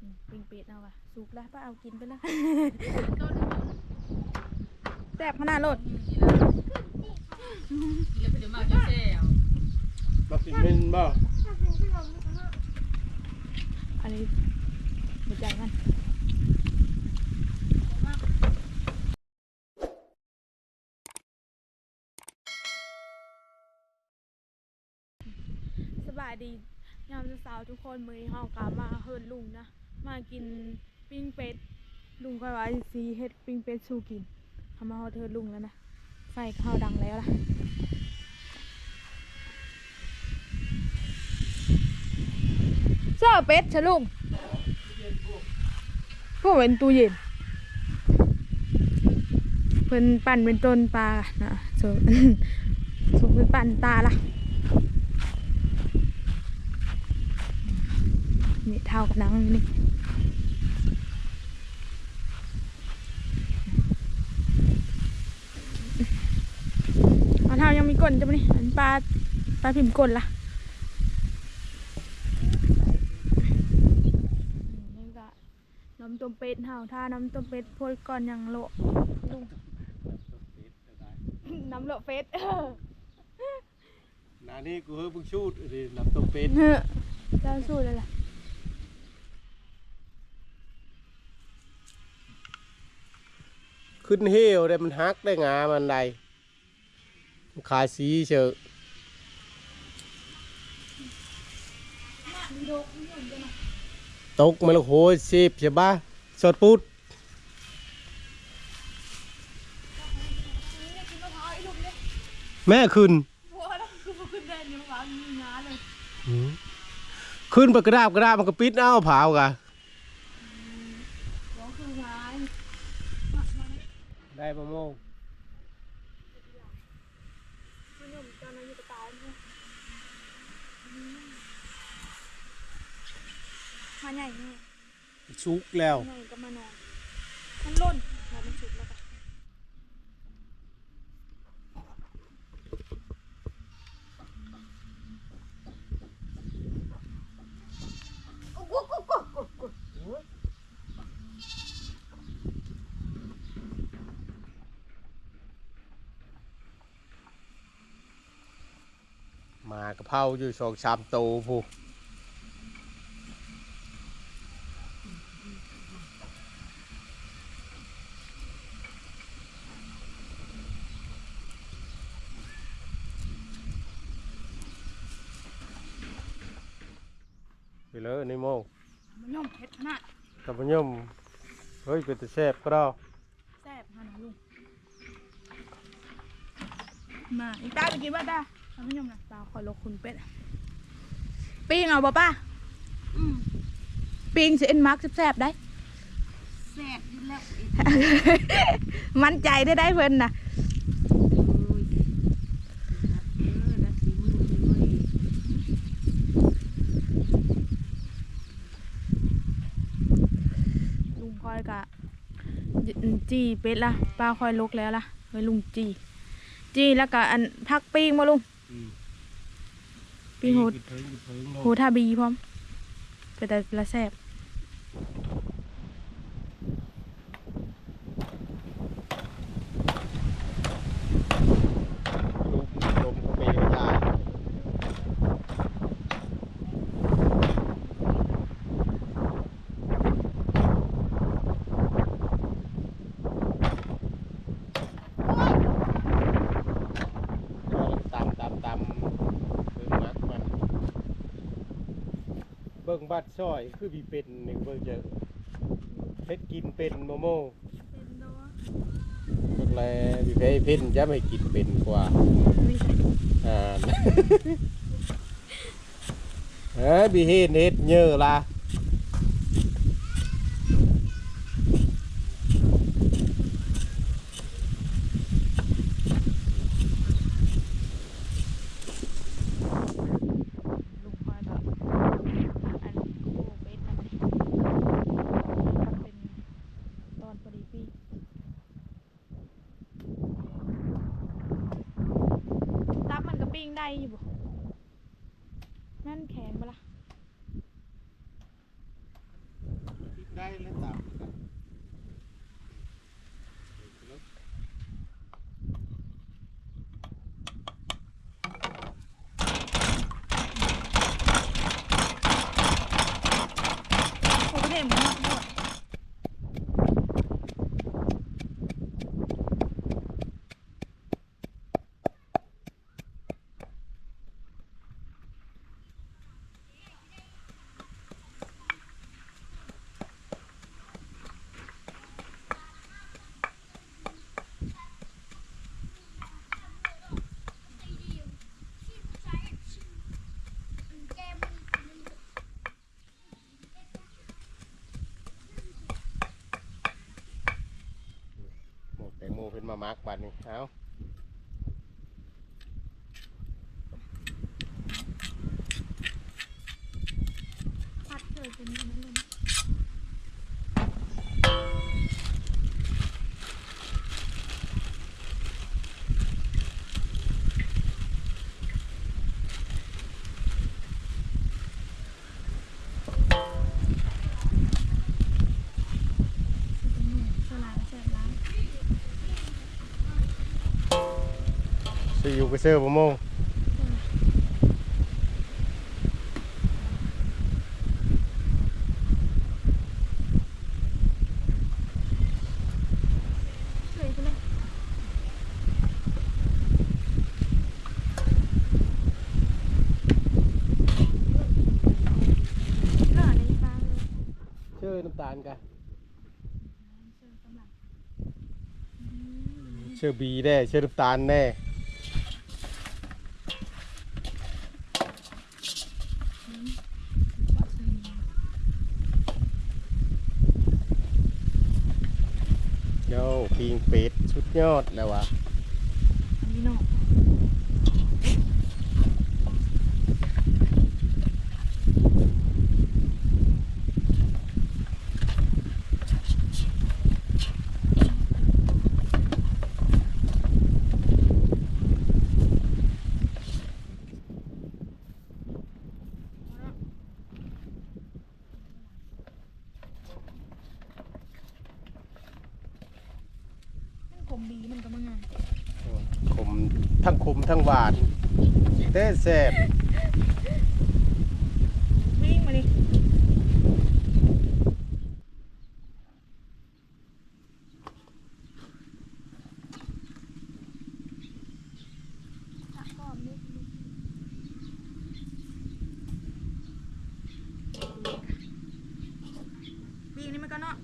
อืมปิ้งเป็ดเอาว่ะสุกแล้วป้าเอากินไปแล้วแซ่บขนาดโลดบักสิเป็นบ่อันนี้หัวใจมันสบายดียามเช้าๆทุกคนมือนี้เฮากลับมาเฮิรนลุงนะ มากินปิ้งเป็ดลุงก็ว่าสีเฮ็ดปิ้งเป็ดสู้กินทำมาเฮาเทิดลุงแล้วนะไฟเข้าดังแล้วล่ะเสื้อเป็ดชะลุงพวกเป็นตู้เย็นเพิ่นปั่นเป็นต้นปลานะส่วนส่วนเพิ่นปั่นตาล่ะนี่ เท่ากับหนังนี่เอาเท่ายังมีก้นจะไหมนี่อันปลาปลาพิมพ์ก้นล่ะนี่ก็น้ำต้มเป็ดเฮาถ้าน้ำต้มเป็ดโพยก่อนยังโละลุงน้ำโละเป็ดเออหนานี่กูเฮ้ยมึงชูดดิน้ำต้มเป็ดเฮ้อเจ้าสู้เลยล่ะ ขึ้นเฮวได้มันฮักได้งามันใดมันขายสีเชอะตกมาและโหยเสีบใช่ปะสดปุ๊ดแม่ขึ้นหืมขึ้นไปกระดาบกระดาบมันก็ปิดเอาเผากะ ได้ประโมงมาใหญ่แม่ชุกแล้ว ใหญ่ก็มานอนมันล่นแล้วมันฉุกแล้วก็ มา กระเพราอยู่สองสามโตผู้ไปเลยนี่โมมันย่อมเผ็ดขนาดกับพญมเฮ้ยเป็นตะแซ่บก็ได้แซ่บขนาดลุงมาอีกตาไปกินว่าตา ทำไม่ยอมนะตาคอยลกคุณเป็ดอะปิ้งเอาบ่ป้าปิ้งสิเอ็นมาร์กแซ่บๆได้ แซ่บอยู่แล้วมั่นใจได้ได้เพิ่นนะโอ้ยเออดัดสีมือด้วยลุงคอยกะจีเป็ดละป้าคอยลกแล้วล่ะไว้ลุงจีจีแล้วก็อันพักปิ้งมาลุง ปิ้งโหดโหทาบีพร้อมก็แต่ละแซบ ลูกลมก็ไม่ได้ ตามตามตามเบิ่งมักมัน เบิ่งบัดซอยคือมีเป็นหนึ่งเบิ่งเจอเฮ็ดกินเป็นโมโมเบิ่งแลมีเพเพิ่นจะไม่กินเป็นกว่าอ่าเอ้ยบีเฮ็ดเฮ็ดเยอะล่ะ ลุงคอยก็อันโอ้เป็ดนะมันเป็นตอนพอดีปีตับ มันก็ปิ้งได้อยู่บ่นั่นแข็งปะล่ะ มามักบัดนี้เอา ผัดเถอะเป็นอย่างนั้นเลยนะ สลายแสบร้าย สิอยู่ ไปเซอร์บ่โมงเฉยไปเลยเลิกในบ้านเลยเชื่อน้ำตาลกันเชิญกำลังเชื่อบีแน่เชื่อน้ำตาลแน่ โย่ปิงเป็ดสุดยอดแล้ววะอันนี้เนาะ มันผมดีมันก็มางานขมทั้งขมทั้งหวานเต้แซ่บ วิ่งมาดิตักก่อนนิดนึงวิ่งนี่มันก็เนาะ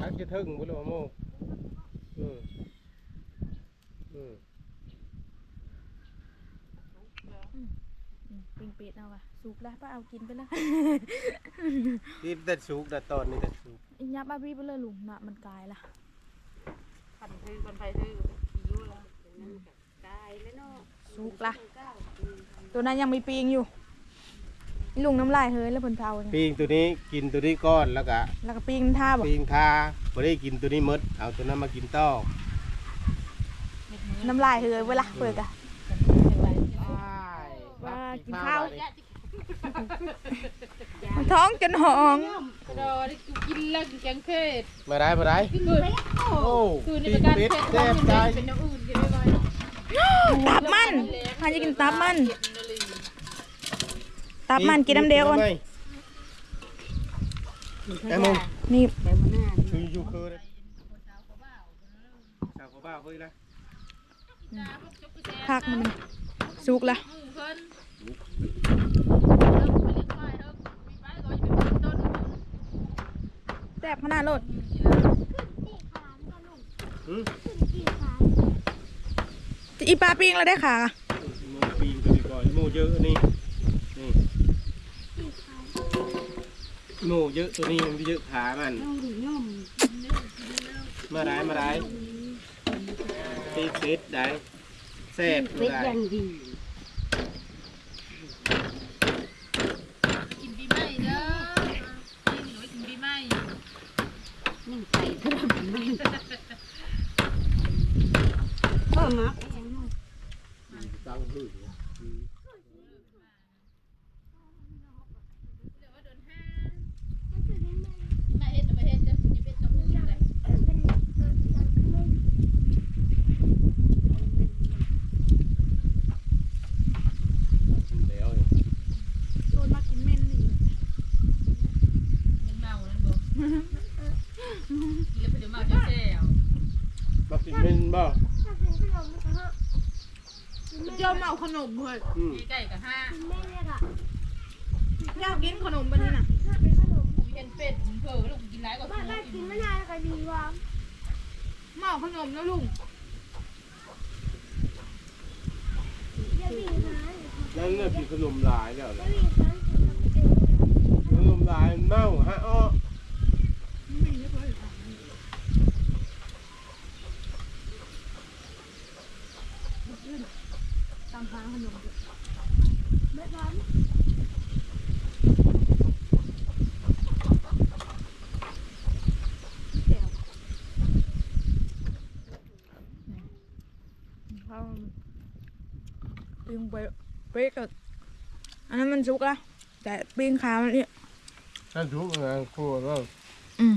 ทัก จะถึงบุญละโมอืมอืมปิงเป็ดเอาว่ะสุกแล้วป้าเอากินไปแล้วนี่แต่สุกแต่ตอนนี้แต่สุกอียับอาบีไปเลยลุงน่ะมันกลายละขันทือคนไฟทือขี่อยู่แล้วเดี๋ยวนั้นก็กายแล้วเนาะสุกละตัวนั้นยังมีปีงอยู่อีลุงน้ำลายเฮ้ยแล้วเพิ่นเผาเนี่ยปิงตัวนี้กินตัวนี้ก้อนแล้วก็แล้วก็ปีงท่าบอกปิงทา บ่ได้กินตัวนี้หมดเอาตัวนั้นมากินต่อน้ำลายเฮ้ยเวลาเปิดอะว่ากินข้าวมันท้องจนหองกระโดดได้กินแล้วกินแกงเผ็ดมาได้มาได้กินเลยโอ้คือในปิประงการเป็ดเผ็ดแซ่บใจเป็นอย่างอื่นกินไม่ไหวตับมันพาจะกินตับมันตับมันกินน้ำเดียวอ่อน ไอ้มึงนี่แต่มันน่าคืออยู่คือเลยชาวเขาบ้าเฮ้ยละพักมันสุกละหมูเพิ่นเริ่มไปเลี้ยงควายเริ่มมีไปก็จะเป็นต้นแซ่บขนาดโลดหืมอีปลาปีงเราได้ขาอะหมูปิงตัวนี้ก่อนหมูเยอะนี่นี่ หนูเยอะตัวนี้มันเยอะขามันต้องดูย่อมาได้มาได้ตีเพชรได้แซ่บเป็ดได้ อย่างดีกินปีใหม่เด้อกินหนูกินปีใหม่นึ่งไก่ก็ได้ปีใหม่เออมัก ตั้งหื้อ ไม่ บ่ ถ้ากินขนมมันก็ฮะกิน ไม่เจ้ามาเอาขนมเลยอืมมีไก่กับห้ากินไม่เรียกอะอยากกินขนมปะนี่น่ะถ้าเป็นขนมมีเห็นเป็ดเผลอลูกกินไรก็บ้านบ้านกินไม่นานก็ดีว่ะมาเอาขนมนะลุงเดี๋ยววิ่งหาเดี๋ยวนั่นน่ะกินขนมหลายแล้วเดี๋นะยววิ่งหากินขนมเองขนมหลายเน่าฮะอ้อ ตามหาขนมไม่พร้อมข้าวปิ้งไปเป๊กอะอันนั้นมันสุกละแต่ปิ้งขามันเนี่ยท่านทุกงานคตรว่าอืม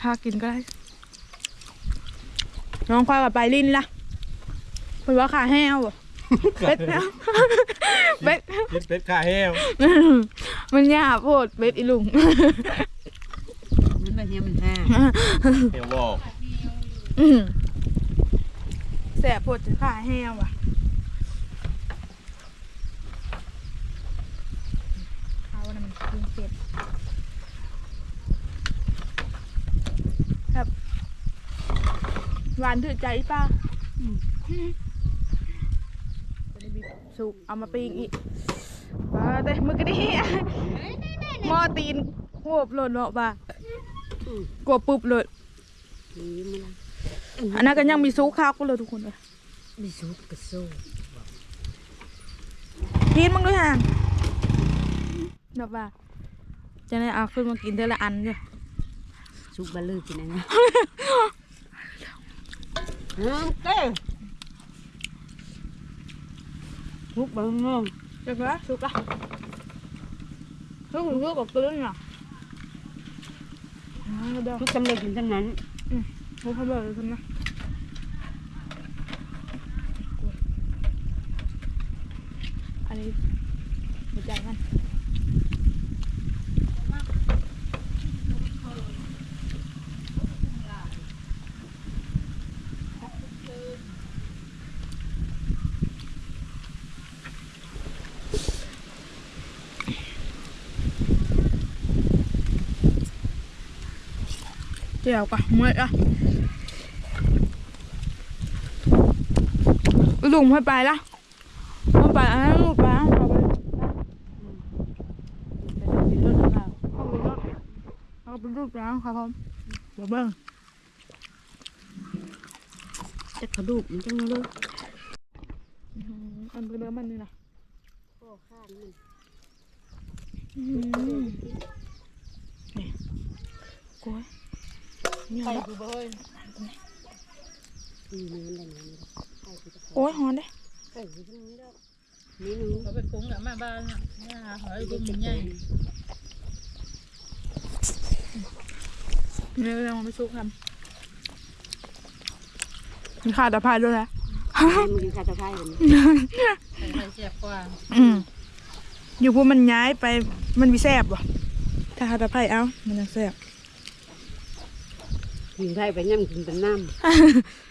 ถ้ากินก็ได้น้องควายกับไปลินล่ะเป็นว่าขาแห้วบ่ะ เป็ดนะเป็ดเป็ดเป็ดขาแห้วมันยากโพดเป็ดอีลุงมันแบบนี้มันห้าเดี๋ยวบอกอืมแสบปวดจะขาแห้วว่ะเขาน่ะมันกินเผ็ดครับหวานถือใจป้าจะได้บีบ สุกเอามาปิ้งอีกป้าแต่มือกระดิ่งหม้อตีนโวบหล่นเนาะป้ากลัวปุ๊บเลยนี่มันอันนั้นก็ยังมีซุกข้าวก็เลยทุกคนเลยมีซุปกระโซ่กินมึงด้วยฮะแบบว่าจะได้เอาขึ้นมากินเท่าละอันจ้ะซุปบะลือกินอะไรนะน้ำเต้ซุปบะลือเดี๋ยวนะซุกละซุกหรือซุกกับกลืนอะอ่าเดี๋ยวทุกสำเร็จถึงทั้งนั้นเขาเขาบอกเลยคุณนะอันนี้หัวใจมัน เจียวกะเมื่อยอะลุงไม่ไปละไม่ไปอันนั้นลูกไปเอาไปเอาไปรูปร้างครับผมเดี๋ยวเบิ้งจะกระดูกมันจังเลยอันเป็นเนื้อมันนี่นะโอ้ข้านมันอืมนี่กล้วย นี่ไปดูเบ้ยโอ้ยหอนเด้เขาไปกุ้งกับมาบ้านน่ะเนี่ยหาหอยกุ้งมันใหญ่เนื้อเราไม่ซุกทำมีขาดตะไคร้ด้วยนะมันกินขาวตะไคร้เลยใส่ไข่เสียบกว่าอืมอยู่พวกมันย้ายไปมันมีแซบบ่ถ้าขาดตะไคร้เอ้ามันยังแซบ กินได้ไปย่ำกินเป็นน้ำ